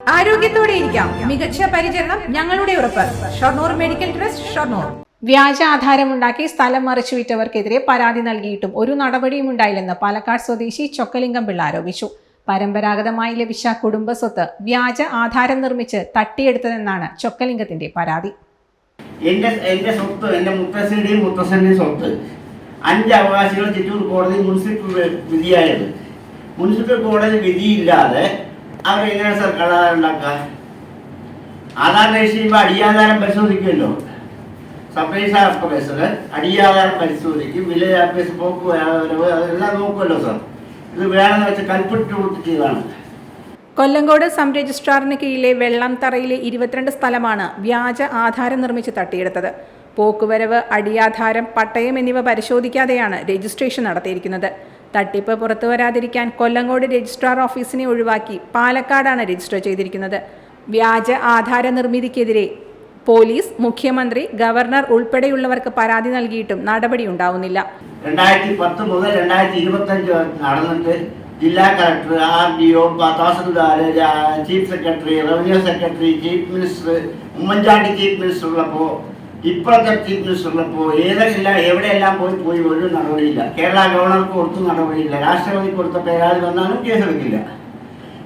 ആരോഗ്യത്തോടെ ഇരിക്കാം. മികച്ച പരിചരണം ഞങ്ങളുടെ ഉറപ്പ്. Shoranur medical trust Shoranur. വ്യാജ ആധാരമുണ്ടാക്കി സ്ഥലം മറിച്ചുവിറ്റവർക്കെതിരെ പരാതി നൽകിയിട്ടും ഒരു നടപടിയും ഉണ്ടായില്ലെന്ന് പാലക്കാട് സ്വദേശി ചൊക്കലിംഗം പിള്ള ആരോപിച്ചു. പരമ്പരാഗതമായി ലഭിച്ച കുടുംബ സ്വത്ത് വ്യാജ ആധാരം നിർമ്മിച്ച് തട്ടിയെടുത്തതെന്നാണ് ചൊക്കലിംഗത്തിന്റെ പരാതി. എന്റെ എന്റെ സ്വത്ത് എന്റെ മുത്തശ്ശന്റെയും മുത്തശ്ശന്റെയും സ്വത്ത്. അഞ്ച് അവകാശികൾ ചിറ്റൂർ കോടതി മുനിസിപ്പൽ വിധിയായത്. മുനിസിപ്പൽ കോടതി വിധിയില്ലാതെ അവരെങ്ങനെ സർ കള്ളാധാരം ഉണ്ടാക്കുക ആധാർ രജിസ്റ്റർ അടിയാധാരം പരിശോധിക്കുമല്ലോ. സബ് രജിസ്ട്രാർ ഓഫീസർ അടിയാധാരം പരിശോധിക്കും വില്ലേജ് ഓഫീസ് പോക്ക് അതെല്ലാം നോക്കുമല്ലോ സാർ ഇത് വേണമെന്ന് വെച്ച് കൽപ്പിട്ട് കൊടുത്ത് ചെയ്തതാണ് കൊല്ലങ്കോട് സം രജിസ്ട്രാറിന് കീഴിലെ വെള്ളംതറയിലെ ഇരുപത്തിരണ്ട് സ്ഥലമാണ് വ്യാജ ആധാരം നിർമ്മിച്ച് തട്ടിയെടുത്തത്. പോക്കുവരവ് അടിയാധാരം പട്ടയം എന്നിവ പരിശോധിക്കാതെയാണ് രജിസ്ട്രേഷൻ നടത്തിയിരിക്കുന്നത്. തട്ടിപ്പ് പുറത്തു വരാതിരിക്കാൻ കൊല്ലങ്കോട് രജിസ്ട്രാർ ഓഫീസിനെ ഒഴിവാക്കി പാലക്കാടാണ് രജിസ്റ്റർ ചെയ്തിരിക്കുന്നത്. വ്യാജ ആധാര നിർമ്മിതിക്കെതിരെ പോലീസ് മുഖ്യമന്ത്രി ഗവർണർ ഉൾപ്പെടെയുള്ളവർക്ക് പരാതി നൽകിയിട്ടും നടപടി ഉണ്ടാവുന്നില്ല. രണ്ടായിരത്തി പത്ത് മുതൽ രണ്ടായിരത്തി ഇരുപത്തഞ്ച് നടന്നിട്ട് ജില്ലാ collector R D O tahsildar chief secretary revenue secretary chief minister Oommen Chandy chief minister ഉള്ളപ്പോൾ ഇപ്പോഴത്തെ ചീഫ് മിനിസ്റ്റർ ഉള്ളപ്പോൾ ഏതെല്ലാം എവിടെയെല്ലാം പോയി പോയി ഒരു നടപടിയില്ല. കേരള ഗവർണർക്ക് കൊടുത്തും നടപടിയില്ല. രാഷ്ട്രപതി കൊടുത്ത പേരാതി വന്നാലും കേസെടുക്കില്ല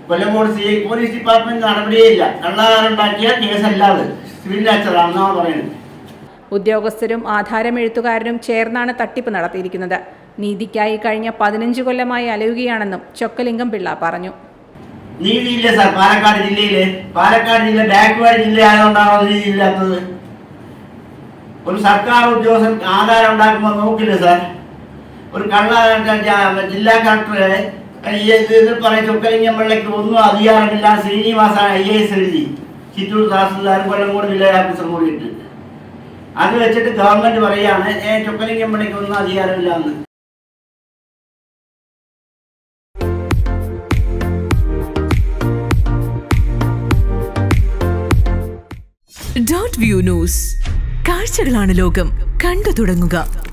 Kollengode C I police department നടപടിയേ ഇല്ല. കള്ളാറുണ്ടാക്കിയ കേസല്ലാതെ. സിവിൽ നാച്ചറാണെന്നാണ് പറയുന്നത്. ഉദ്യോഗസ്ഥരും ആധാരമെഴുത്തുകാരനും ചേർന്നാണ് തട്ടിപ്പ് നടത്തിയിരിക്കുന്നത്. നീതിക്കായി കഴിഞ്ഞ പതിനഞ്ച് കൊല്ലമായി അലയുകയാണെന്നും ചൊക്കലിംഗം പിള്ള പറഞ്ഞു. നീതിയില്ല സാർ. പാലക്കാട് ജില്ലയിലെ. പാലക്കാട് ജില്ല ബാക്ക്വേർഡ് ജില്ല ആയതുകൊണ്ടാണോ നീതിയില്ലാത്തത്? ഒരു സർക്കാർ ഉദ്യോഗസ്ഥൻ ആധാരം ഉണ്ടാക്കുമ്പോൾ നോക്കില്ല സാർ? ഒരു കള്ള ജില്ലാ കളക്ടറെ ഈ ഇത് പറയും ചൊക്കലിംഗമ്പിള്ളയ്ക്ക് ഒന്നും അധികാരമില്ല ശ്രീനിവാസ ഐ എ എസ് എഴുതി. ചിറ്റൂർ തഹസിൽദാരും കൊല്ലംകോട് വില്ലേജ് ഓഫീസർ കൂടിയിട്ട് അത് വെച്ചിട്ട് ഗവൺമെന്റ് പറയാണ് ഏ ചൊക്കലിംഗമ്പിള്ളയ്ക്ക് ഒന്നും അധികാരമില്ല എന്ന്. ഡോട്ട് വ്യൂ ന്യൂസ് കാഴ്ചകളാണ് ലോകം. കണ്ടു തുടങ്ങുക.